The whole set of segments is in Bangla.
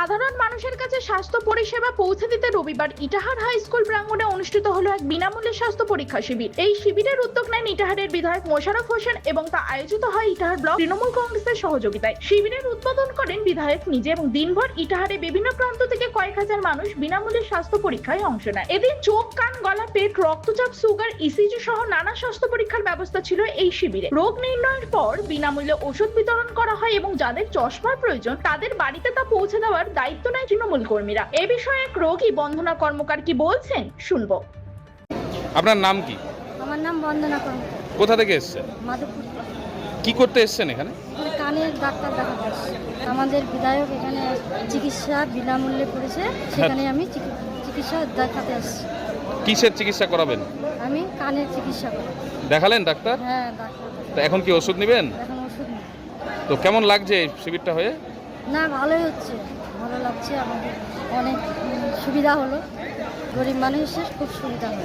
সাধারণ মানুষের কাছে স্বাস্থ্য পরিষেবা পৌঁছে দিতে রবিবার ইটাহার হাই স্কুল প্রাঙ্গণে অনুষ্ঠিত হলো এক বিনামূল্যে স্বাস্থ্য পরীক্ষা শিবির। এই শিবিরের উদ্যোগ নেন ইটাহারের বিধায়ক মোশারফ হোসেন এবং তা আয়োজিত হয় ইটাহার ব্লক তৃণমূল কংগ্রেসের সহযোগিতায়। শিবিরের উদ্বোধন করেন বিধায়ক নিজে এবং দিনভর ইটাহারে বিভিন্ন প্রান্ত থেকে কয়েক হাজার মানুষ বিনামূল্যে স্বাস্থ্য পরীক্ষায় অংশ নেয়। এদিন চোখ, কান, গলা, পেট, রক্তচাপ, সুগার ইসিজি সহ নানা স্বাস্থ্য পরীক্ষার ব্যবস্থা ছিল এই শিবিরে। রোগ নির্ণয়ের পর বিনামূল্যে ওষুধ বিতরণ করা হয় এবং যাদের চশমার প্রয়োজন তাদের বাড়িতে তা পৌঁছে দেওয়ার দায়িত্ব নেয় তৃণমূল কর্মীরা। এ বিষয়ে এক রোগী বন্ধনা কর্মকার কি বলছেন শুনব। আপনার নাম কি? আমার নাম বন্দনা কর্ম কোথা থেকে এসছেন? মাধবপুর। কি করতে এসছেন এখানে? কানের ডাক্তার দেখাতে আসছি। আমাদের বিধায়ক এখানে চিকিৎসা বিনামূল্যে করেছে সেখানে আমি চিকি- চিকিৎসা দেখাতে আসছি কিসের চিকিৎসা করাবেন? আমি কানের চিকিৎসা করি দেখালেন ডাক্তার? হ্যাঁ ডাক্তার। তা এখন কি ওষুধ নেবেন? এখন ওষুধ নেই। তো কেমন লাগছে এই শিবিরটা হয়ে? না ভালোই হচ্ছে। ভালো লাগছে আমাদের অনেক সুবিধা হলো। গরিব মানুষের খুব সুবিধা হলো।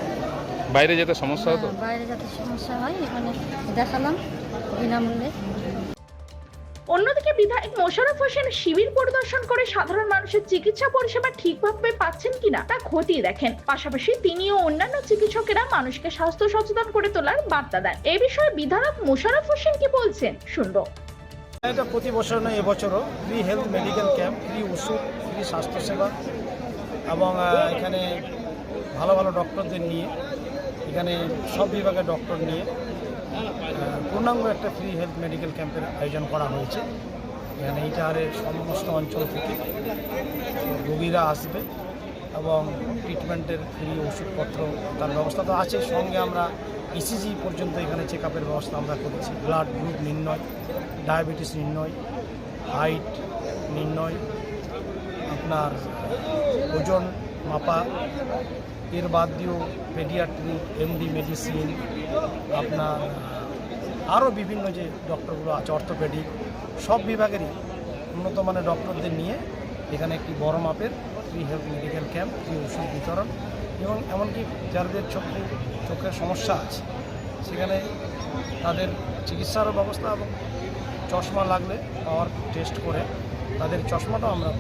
বাইরে যেতে সমস্যা হতো? হ্যাঁ, বাইরে যাতে সমস্যা হয় এখানে দেখালাম বিনামূল্যে। অন্যদিকে বিধায়ক মোশাররফ হোসেন শিবির পরিদর্শন করে সাধারণ মানুষের চিকিৎসা পরিষেবা ঠিকভাবে পাচ্ছেন কিনা তা খতিয়ে দেখেন। পাশাপাশি তিনি ও অন্যান্য চিকিৎসকেরা মানুষকে স্বাস্থ্য সচেতন করে তোলার বার্তা দেন। এ বিষয়ে বিধায়ক মোশাররফ হোসেন কি বলছেন শুনব। এটা প্রতি বছর নয়, এবছরও। Free health medical camp free ওষুধ ফ্রি স্বাস্থ্যসেবা এবং এখানে ভালো ভালো ডক্টরদের নিয়ে, এখানে সব বিভাগের ডক্টর নিয়ে পূর্ণাঙ্গ একটা ফ্রি হেলথ মেডিকেল ক্যাম্পের আয়োজন করা হয়েছে। এখানে ইটাহারের সমস্ত অঞ্চল থেকে রোগীরা আসবে। এবং ট্রিটমেন্টের ফ্রি ওষুধপত্র তার ব্যবস্থা তো আছে সঙ্গে আমরা ইসিজি পর্যন্ত এখানে চেক আপের ব্যবস্থা আমরা করেছি। ব্লাড গ্রুপ নির্ণয় ডায়াবেটিস নির্ণয় হাইট নির্ণয়, আপনার ওজন মাপা, এর বাদ দিয়েও পেডিয়াট্রি এমডি মেডিসিন আপনার আরও বিভিন্ন যে ডক্টরগুলো আছে অর্থোপেডিক সব বিভাগেরই উন্নত মানের ডক্টরদের নিয়ে এখানে একটি বড় মাপের free health medical camp, free ওষুধ বিতরণ এবং এমনকি যাদের চোখে চোখের সমস্যা আছে, সেখানে তাদের চিকিৎসারও ব্যবস্থা এবং চশমা লাগলে পাওয়ার টেস্ট করে তাদের চশমাটাও আমরা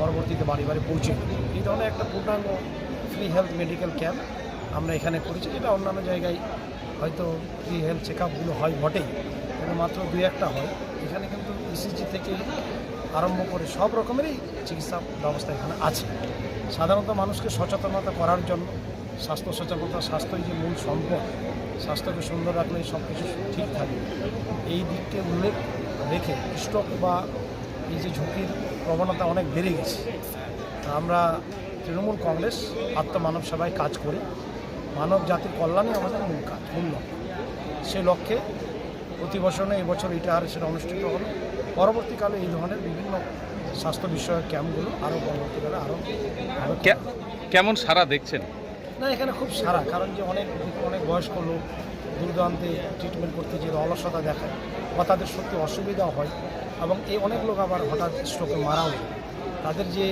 পরবর্তীতে বাড়ি বাড়ি পৌঁছে এই ধরনের একটা পূর্ণাঙ্গ ফ্রি হেলথ মেডিকেল ক্যাম্প আমরা এখানে করেছি। যেটা অন্যান্য জায়গায় হয়তো ফ্রি হেলথ চেক আপগুলো হয় বটেই মাত্র দুই একটা হয়। এখানে কিন্তু ইসিজি থেকে আরম্ভ করে সব রকমেরই চিকিৎসা ব্যবস্থা এখানে আছে। সাধারণত মানুষকে সচেতনতা করার জন্য, স্বাস্থ্য সচেতনতা, স্বাস্থ্যই যে মূল সম্পদ, স্বাস্থ্যকে সুন্দর রাখলে সব কিছু ঠিক থাকবে এই দিককে উল্লেখ রেখে স্ট্রোক বা এই যে ঝুঁকির প্রবণতা অনেক বেড়ে গেছে। আমরা তৃণমূল কংগ্রেস, আত্মমানব সেবায় কাজ করি। মানব জাতির কল্যাণে আমাদের মূল কাজ, মূল লক্ষ্য। সে লক্ষ্যে প্রতি বছর এবছর ইটাহারে সেটা অনুষ্ঠিত হলো পরবর্তীকালে এই ধরনের বিভিন্ন স্বাস্থ্য বিষয়ক ক্যাম্পগুলো আরও পরবর্তীকালে আরও কেমন সারা দেখছেন? না এখানে খুব সারা কারণ যে অনেক অনেক বয়স্ক লোক দূর দূরান্তে ট্রিটমেন্ট করতে যে অলসতা দেখায় বা তাদের সত্যি অসুবিধা হয় এবং এই অনেক লোক আবার হঠাৎ স্ট্রোকে মারাও যায়। তাদের যে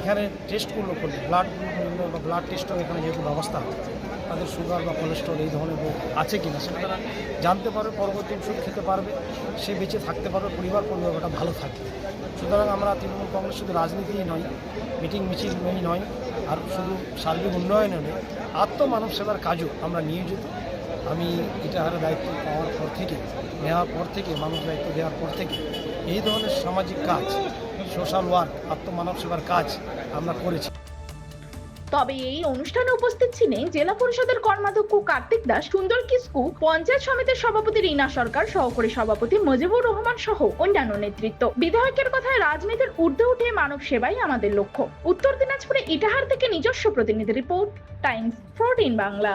এখানে টেস্টগুলো করলে ব্লাড বা ব্লাড টেস্টও এখানে যেহেতু ব্যবস্থা তাদের সুগার বা কোলেস্ট্রল এই ধরনের রোগ আছে কি না সেটা তারা জানতে পারবে, পরবর্তী ওষুধ খেতে পারবে, সে বেঁচে থাকতে পারবে, পরিবার পরিবারটা ভালো থাকবে সুতরাং আমরা তৃণমূল কংগ্রেস শুধু রাজনীতিই নয়, মিটিং মিছিলই নয়, আর শুধু সার্বিক উন্নয়নে নয়, আত্মমানব সেবার কাজও আমরা নিয়োজিত। আমি ইটাহারের দায়িত্ব পাওয়ার পর থেকে, নেওয়ার পর থেকে, মানুষ দায়িত্ব দেওয়ার পর থেকে, এই ধরনের সামাজিক কাজ সোশ্যাল ওয়ার্ক আত্মমানব সেবার কাজ আমরা করেছি। তবে এই অনুষ্ঠানে উপস্থিত ছিলেন জেলা পরিষদের কর্মাধ্যক্ষ কার্তিক দাস, সুন্দর কিস্কু, পঞ্চায়েত সমিতির সভাপতি রীনা সরকার, সহকারী সভাপতি মজিবুর রহমান সহ অন্যান্য নেতৃত্ব। বিধায়কের কথায় রাজনীতির ঊর্ধ্বে উঠে মানব সেবাই আমাদের লক্ষ্য। উত্তর দিনাজপুরে ইটাহার থেকে নিজস্ব প্রতিনিধি রিপোর্ট, টাইমস ফোরটিন বাংলা।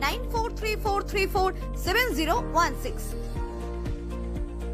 943434701